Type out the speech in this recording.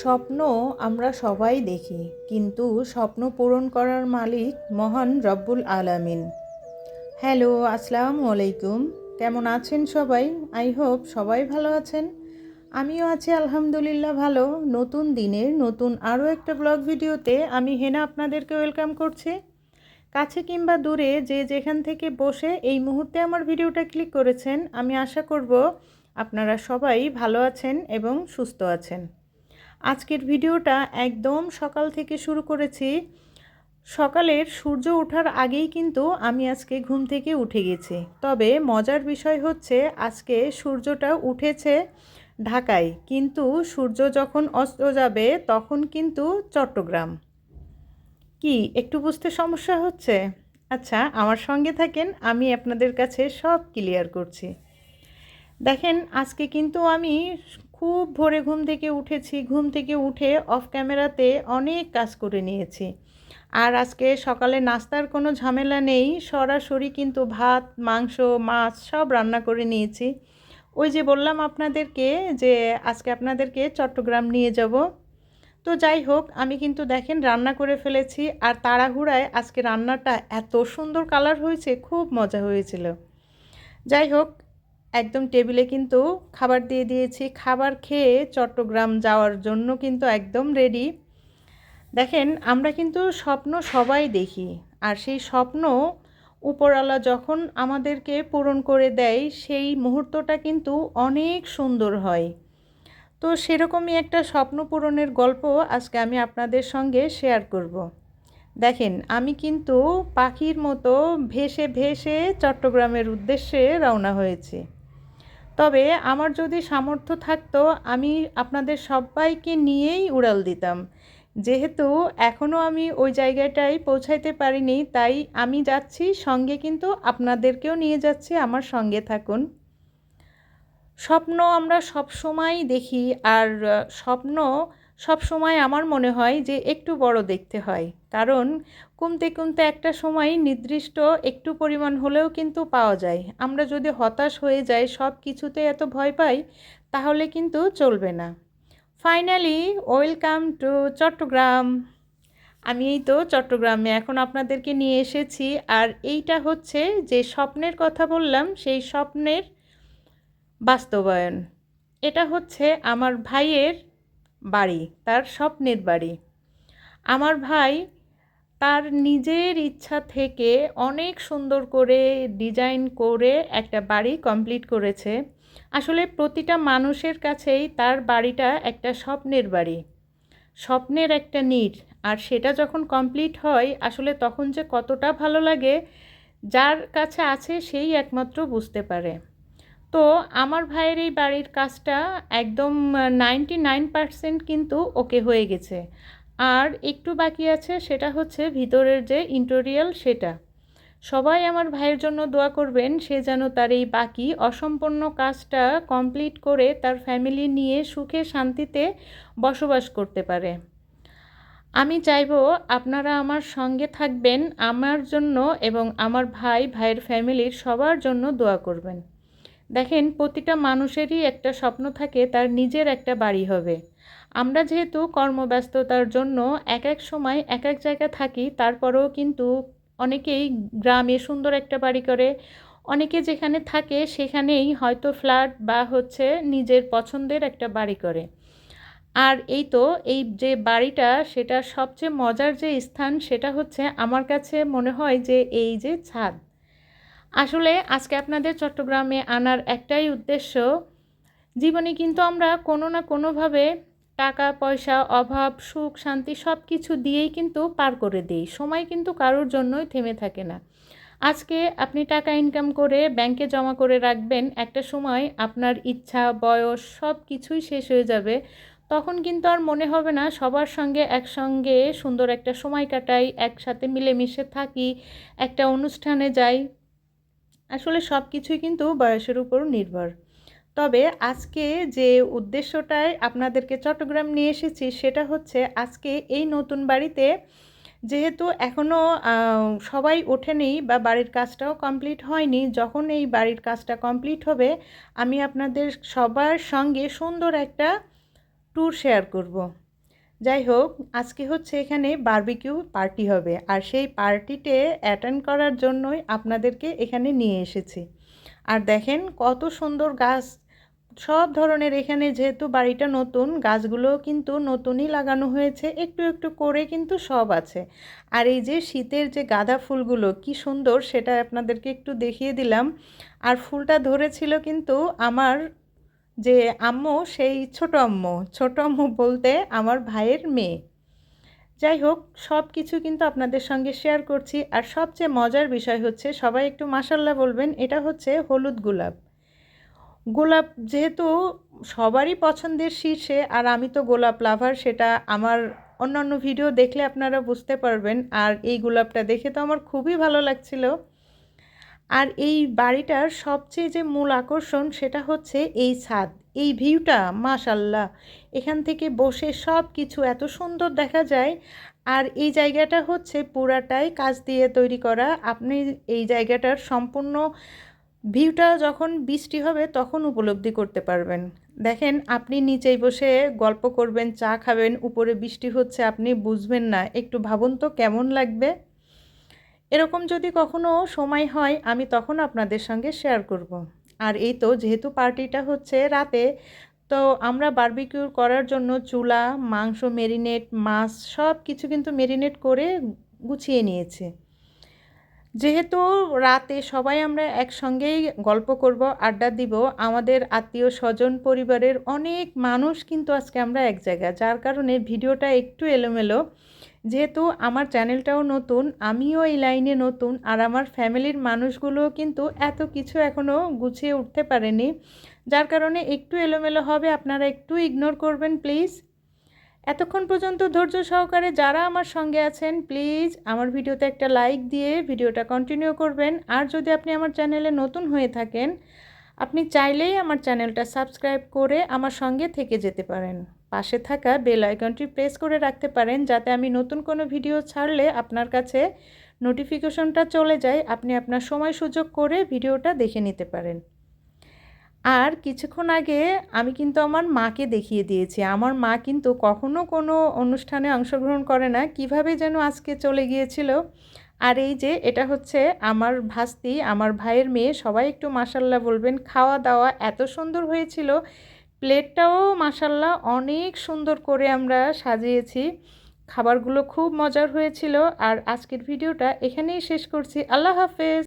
স্বপ্ন আমরা সবাই দেখি, কিন্তু স্বপ্ন পূরণ করার মালিক মহান রব্বুল আলামিন। হ্যালো, আসসালামু আলাইকুম। কেমন আছেন সবাই? আই হোপ সবাই ভালো আছেন। আমিও আছি আলহামদুলিল্লাহ ভালো। নতুন দিনের নতুন আরও একটা ব্লগ ভিডিওতে আমি হেনা আপনাদেরকে ওয়েলকাম করছি। কাছে কিংবা দূরে যে যেখান থেকে বসে এই মুহূর্তে আমার ভিডিওটা ক্লিক করেছেন, আমি আশা করব আপনারা সবাই ভালো আছেন এবং সুস্থ আছেন। আজকের ভিডিওটা একদম সকাল থেকে শুরু করেছি। সকালের সূর্য ওঠার আগেই কিন্তু আমি আজকে ঘুম থেকে উঠে গেছি। তবে মজার বিষয় হচ্ছে আজকে সূর্যটা উঠেছে ঢাকায়, কিন্তু সূর্য যখন অস্ত যাবে তখন কিন্তু চট্টগ্রাম। কি, একটু বুঝতে সমস্যা হচ্ছে? আচ্ছা আমার সঙ্গে থাকেন, আমি আপনাদের কাছে সব ক্লিয়ার করছি। দেখেন, আজকে কিন্তু আমি খুব ভোরে ঘুম থেকে উঠেছি। ঘুম থেকে উঠে অফ ক্যামেরাতে অনেক কাজ করে নিয়েছি। আর আজকে সকালে নাস্তার কোনো ঝামেলা নেই। সরাসরি কিন্তু ভাত, মাংস, মাছ সব রান্না করে নিয়েছি। ওই যে বললাম আপনাদেরকে যে আজকে আপনাদেরকে চট্টগ্রাম নিয়ে যাব। তো যাই হোক, আমি কিন্তু দেখেন রান্না করে ফেলেছি। আর তাড়াহুড়ায় আজকে রান্নাটা এত সুন্দর কালার হয়েছে, খুব মজা হয়েছিল। যাই হোক একদম টেবিলে কিন্তু খাবার দিয়ে দিয়েছি। খাবার খেয়ে চট্টগ্রাম যাওয়ার জন্য কিন্তু একদম রেডি দেখেন, আমরা কিন্তু স্বপ্ন সবাই দেখি। আর সেই স্বপ্ন উপরওয়ালা যখন আমাদেরকে পূরণ করে দেয়, সেই মুহূর্তটা কিন্তু অনেক সুন্দর হয়। তো সেরকমই একটা স্বপ্ন পূরণের গল্প আজকে আমি আপনাদের সঙ্গে শেয়ার করব। দেখেন, আমি কিন্তু পাখির মতো ভেসে ভেসে চট্টগ্রামের উদ্দেশ্যে রওনা হয়েছি। তবে আমার যদি সামর্থ্য থাকতো, আমি আপনাদের সবাইকে নিয়েই উড়াল দিতাম। যেহেতু এখনও আমি ওই জায়গাটায় পৌঁছাইতে পারিনি, তাই আমি যাচ্ছি, সঙ্গে কিন্তু আপনাদেরকেও নিয়ে যাচ্ছি, আমার সঙ্গে থাকুন। স্বপ্ন আমরা সব সময় দেখি, আর স্বপ্ন সব সময় আমার মনে হয় যে একটু বড় দেখতে হয়। কারণ কমতে কমতে একটা সময় নির্দিষ্ট একটু পরিমাণ হলেও কিন্তু পাওয়া যায়। আমরা যদি হতাশ হয়ে যাই সব কিছুতে এত ভয় পাই, তাহলে কিন্তু চলবে না। ফাইনালি ওয়েলকাম টু চট্টগ্রাম আমি এই তো চট্টগ্রামে এখন আপনাদেরকে নিয়ে এসেছি। আর এইটা হচ্ছে যে স্বপ্নের কথা বললাম, সেই স্বপ্নের বাস্তবায়ন। এটা হচ্ছে আমার ভাইয়ের বাড়ি, তার স্বপ্নের বাড়ি। আমার ভাই তার নিজের ইচ্ছা থেকে অনেক সুন্দর করে ডিজাইন করে একটা বাড়ি কমপ্লিট করেছে। আসলে প্রতিটা মানুষের কাছেই তার বাড়িটা একটা স্বপ্নের বাড়ি। স্বপ্নের একটা নিট আর সেটা যখন কমপ্লিট হয়, আসলে তখন যে কতটা ভালো লাগে, যার কাছে আছে সেই একমাত্র বুঝতে পারে। তো আমার ভাইয়ের এই বাড়ির কাজটা একদম নাইনটি নাইন পারসেন্ট কিন্তু ওকে হয়ে গেছে। আর একটু বাকি আছে সেটা হচ্ছে ভিতরের যে ইন্টোরিয়াল সেটা। সবাই আমার ভাইয়ের জন্য দোয়া করবেন, সে যেন তার এই বাকি অসম্পন্ন কাজটা কমপ্লিট করে তার ফ্যামিলি নিয়ে সুখে শান্তিতে বসবাস করতে পারে। আমি চাইব আপনারা আমার সঙ্গে থাকবেন, আমার জন্য এবং আমার ভাই, ভাইয়ের ফ্যামিলির সবার জন্য দোয়া করবেন। দেখেন, প্রতিটা মানুষেরই একটা স্বপ্ন থাকে, তার নিজের একটা বাড়ি হবে। আমরা যেহেতু কর্মব্যস্ততার জন্য এক এক সময় এক এক জায়গায় থাকি, তারপরেও কিন্তু অনেকেই গ্রামে সুন্দর একটা বাড়ি করে, অনেকে যেখানে থাকে সেখানেই হয়তো ফ্ল্যাট বা হচ্ছে নিজের পছন্দের একটা বাড়ি করে। আর এই তো, এই যে বাড়িটা, সেটা সবচেয়ে মজার যে স্থান, সেটা হচ্ছে আমার কাছে মনে হয় যে এই যে ছাদ। আসলে আজকে আপনাদের চট্টগ্রামে আনার একটাই উদ্দেশ্য, জীবনে কিন্তু আমরা কোনো না কোনোভাবে টাকা, পয়সা, অভাব, সুখ, শান্তি সব কিছু দিয়েই কিন্তু পার করে দিই। সময় কিন্তু কারোর জন্যই থেমে থাকে না। আজকে আপনি টাকা ইনকাম করে ব্যাংকে জমা করে রাখবেন, একটা সময় আপনার ইচ্ছা, বয়স সব কিছুই শেষ হয়ে যাবে। তখন কিন্তু আর মনে হবে না, সবার সঙ্গে একসঙ্গে সুন্দর একটা সময় কাটাই, একসাথে মিলেমিশে থাকি, একটা অনুষ্ঠানে যাই। আসলে সব কিছুই কিন্তু বয়সের উপর নির্ভর তবে আজকে যে উদ্দেশ্যটায় আপনাদেরকে চট্টগ্রাম নিয়ে এসেছি সেটা হচ্ছে আজকে এই নতুন বাড়িতে যেহেতু এখনও সবাই ওঠেনি বা বাড়ির কাজটাও কমপ্লিট হয়নি, যখন এই বাড়ির কাজটা কমপ্লিট হবে আমি আপনাদের সবার সঙ্গে সুন্দর একটা ট্যুর শেয়ার করব। যাই হোক আজকে হচ্ছে এখানে বারবিকিউ পার্টি হবে। আর সেই পার্টিতে অ্যাটেন্ড করার জন্যই আপনাদেরকে এখানে নিয়ে এসেছি। আর দেখেন কত সুন্দর গাছ, সব ধরনের এখানে যেহেতু বাড়িটা নতুন গাছগুলো কিন্তু নতুনই লাগানো হয়েছে, একটু একটু করে কিন্তু সব আছে। আর এই যে শীতের যে গাঁদা ফুলগুলো, কি সুন্দর সেটা আপনাদেরকে একটু দেখিয়ে দিলাম। আর ফুলটা ধরেছিল কিন্তু আমার যে আম্মু সেই ছোট আম্মু। ছোট আম্মু বলতে আমার ভাইয়ের মেয়ে। যাই হোক, সব কিছু কিন্তু আপনাদের সঙ্গে শেয়ার করছি। আর সবচেয়ে মজার বিষয় হচ্ছে, সবাই একটু মাসাল্লাহ বলবেন, এটা হচ্ছে হলুদ গোলাপ। গোলাপ যেহেতু সবারই পছন্দের শীর্ষে, আর আমি তো গোলাপ লাভার সেটা আমার অন্যান্য ভিডিও দেখলে আপনারা বুঝতে পারবেন। আর এই গোলাপটা দেখে তো আমার খুবই ভালো লাগছিল। আর এই বাড়িটার সবচেয়ে যে মূল আকর্ষণ সেটা হচ্ছে এই ছাদ। এই ভিউটা, মাশাল্লাহ। এখান থেকে বসে সব কিছু এত সুন্দর দেখা যায়। আর এই জায়গাটা হচ্ছে পুরাটাই কাজ দিয়ে তৈরি করা। আপনি এই জায়গাটার সম্পূর্ণ ভিউটা যখন বৃষ্টি হবে তখন উপলব্ধি করতে পারবেন। দেখেন, আপনি নিচেই বসে গল্প করবেন, চা খাবেন, উপরে বৃষ্টি হচ্ছে, আপনি বুঝবেন না। একটু ভাবুন তো কেমন লাগবে? এরকম যদি কখনো সময় হয়, আমি তখন আপনাদের সঙ্গে শেয়ার করব। আর এই তো যেহেতু পার্টিটা হচ্ছে রাতে, তো আমরা বারবিকিউর করার জন্য চুলা, মাংস মেরিনেট মাছ সব কিছু কিন্তু মেরিনেট করে গুছিয়ে নিয়েছে যেহেতু রাতে সবাই আমরা একসঙ্গেই গল্প করব, আড্ডা দিব, আমাদের আত্মীয় স্বজন, পরিবারের অনেক মানুষ কিন্তু আজকে আমরা এক জায়গায়, যার কারণে ভিডিওটা একটু এলোমেলো যেহেতু আমার চ্যানেলটাও নতুন, আমিও এই লাইনে নতুন আর আমার ফ্যামিলির মানুষগুলোও কিন্তু এত কিছু এখনও গুছিয়ে উঠতে পারেনি। যার কারণে একটু এলোমেলো হবে, আপনারা একটু ইগনোর করবেন প্লিজ এতক্ষণ পর্যন্ত ধৈর্য সহকারে যারা আমার সঙ্গে আছেন প্লিজ আমার ভিডিওতে একটা লাইক দিয়ে ভিডিওটা কন্টিনিউ করবেন। আর যদি আপনি আমার চ্যানেলে নতুন হয়ে থাকেন, আপনি চাইলেই আমার চ্যানেলটা সাবস্ক্রাইব করে আমার সঙ্গে থেকে যেতে পারেন। পাশে থাকা বেল আইকনটি প্রেস করে রাখতে পারেন যাতে আমি নতুন কোনো ভিডিও ছাড়লে আপনার কাছে নোটিফিকেশনটা চলে যায়। আপনি আপনার সময় সুযোগ করে ভিডিওটা দেখে নিতে পারেন। আর কিছুক্ষণ আগে আমি কিন্তু আমার মাকে দেখিয়ে দিয়েছি। আমার মা কিন্তু কখনো কোনো অনুষ্ঠানে অংশগ্রহণ করে না। কীভাবে যেন আজকে চলে গিয়েছিল। আর এই যে, এটা হচ্ছে আমার ভাস্তি, আমার ভাইয়ের মেয়ে। সবাই একটু মাসাল্লাহ বলবেন। খাওয়া দাওয়া এত সুন্দর হয়েছিল প্লেটটাও মাসাল্লাহ অনেক সুন্দর করে আমরা সাজিয়েছি। খাবারগুলো খুব মজার হয়েছিল। আর আজকের ভিডিওটা এখানেই শেষ করছি। আল্লাহ হাফেজ।